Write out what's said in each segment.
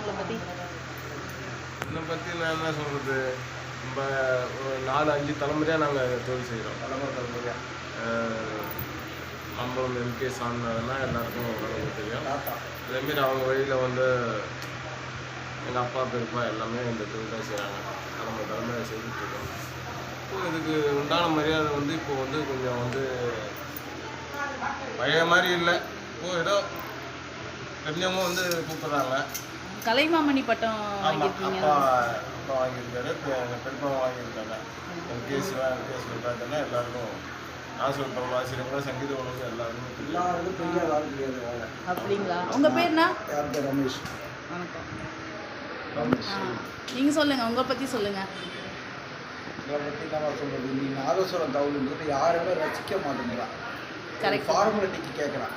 உங்களை பற்றி என்னை பற்றி நான் என்ன சொல்கிறது நம்ம ஒரு நாலு அஞ்சு தலைமுறையாக நாங்கள் தொழில் செய்கிறோம் தலைமுறை தலைமுறையாக அம்பலம் எம்கே சாமிநாதன்னா எல்லாருக்கும் தெரியும். அதேமாரி அவங்க வழியில் வந்து எங்கள் அப்பா பெரியப்பா எல்லாமே இந்த தொழில் தான் செய்கிறாங்க தலைமுறை தலைமுறை செஞ்சுட்டு இருக்கோம். இப்போ இதுக்கு உண்டான மரியாதை வந்து இப்போ வந்து கொஞ்சம் வந்து பழைய மாதிரி இல்லை. இப்போ ஏதோ தெரிஞ்சவங்க வந்து கூப்பிட்றாங்க. கலைமாமணி பட்டம் ஆமாம் வாங்கியிருக்கீங்க. அப்பா அப்பா வாங்கியிருக்காரு பெ- எங்கள் பெரியப்பா வாங்கியிருக்காங்க எல்கேசி எல்கேசி விட்டாங்கன்னா எல்லாருக்கும் நான் சொல்கிறோம் ஆசிரியர்கள் சங்கீத உணவு எல்லாருமே எல்லாருக்கும் பெரிய அவங்க அப்படிங்களா? உங்கள் பேர்னா? யார் பேர்? ரமேஷ். வணக்கம். ரமேஷ். நீங்கள் சொல்லுங்கள் உங்களை பற்றி சொல்லுங்கள் இதை பற்றி சொல்கிறது நீ நாதஸ்வரம் தவுளுன்றது யாருமே ரசிக்க மாட்டேங்கிறான். ஃபார்மாலிட்டிக்கு கேட்குறான்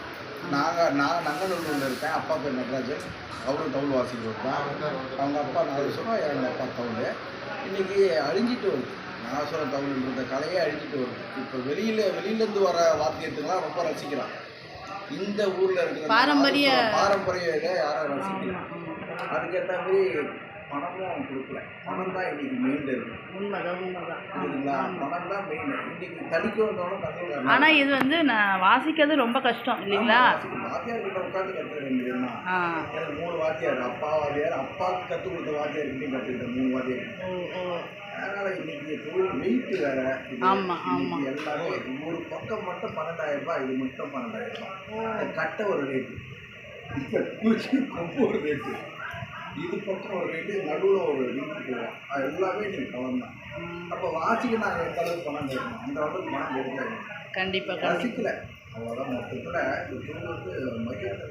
நாங்கள் நான் நங்கநல்லூரில் இருக்கேன். அப்பா பேர் நடராஜன். அவரும் தவுள் வாசிக்கிறவர் தான். அவங்க அப்பா நாதஸ்வரம் எங்கள் அப்பா தவுள் இன்னைக்கு அழிஞ்சிட்டு வருது. நாதஸ்வரம் தவுள்ன்ற கலையே அழிஞ்சிட்டு வருது. இப்போ வெளியில் வெளியிலேருந்து வர வாத்தியத்துக்கெல்லாம் ரொம்ப ரசிக்கிறான். இந்த ஊரில் இருக்கிற பாரம்பரிய- பாரம்பரிய இதை யாரும் ரசிக்கிறான் அதுக்கேற்ற மாதிரி பணமும் அவன் கொடுக்கல. பணம் தான் இன்னைக்கு மெயின் இருக்கு உண்மைதான் உண்மைதான். புரியுதுங்களா? பணம் தான் மெயின் இன்னைக்கு தடிக்க வந்தவனும் தங்க ஆனால் இது வந்து நான் வாசிக்கிறது ரொம்ப கஷ்டம் இல்லைங்களா? வாத்தியார் கிட்ட உட்காந்து கற்றுக்க வேண்டியதுன்னா ஆ. எனக்கு மூணு வாத்தியார். அப்பா வாத்தியார். அப்பாவுக்கு கற்றுக் கொடுத்த வாத்தியார் கிட்டையும் கற்றுக்கிட்டேன் மூணு வாத்தியார். ஓ ஓ. அதனால இன்னைக்கு தொழில் வெயிட் வேற. இது ஆமா, ஆமா. இன்னைக்கு எல்லாமே ஒரு பக்கம் மட்டும் பன்னெண்டாயிரம் ரூபாய் இது மட்டும் பன்னெண்டாயிரம் ரூபாய் கட்ட ஒரு ரேட்டு கொம்பு ஒரு ரேட்டு இது பக்கம் ஒரு ரேட்டு நடுவில் ஒரு லிங்க் போவோம். அது எல்லாமே நீ பணம் தான் அப்போ வாசிக்கு நாங்கள் எந்த அளவுக்கு பணம் கேட்கணும்? அந்த அளவுக்கு பணம் கேட்கல கண்டிப்பாக ரசிக்கல அவ்வளோதான் மொத்தத்தில் இந்த வந்து மரியாதை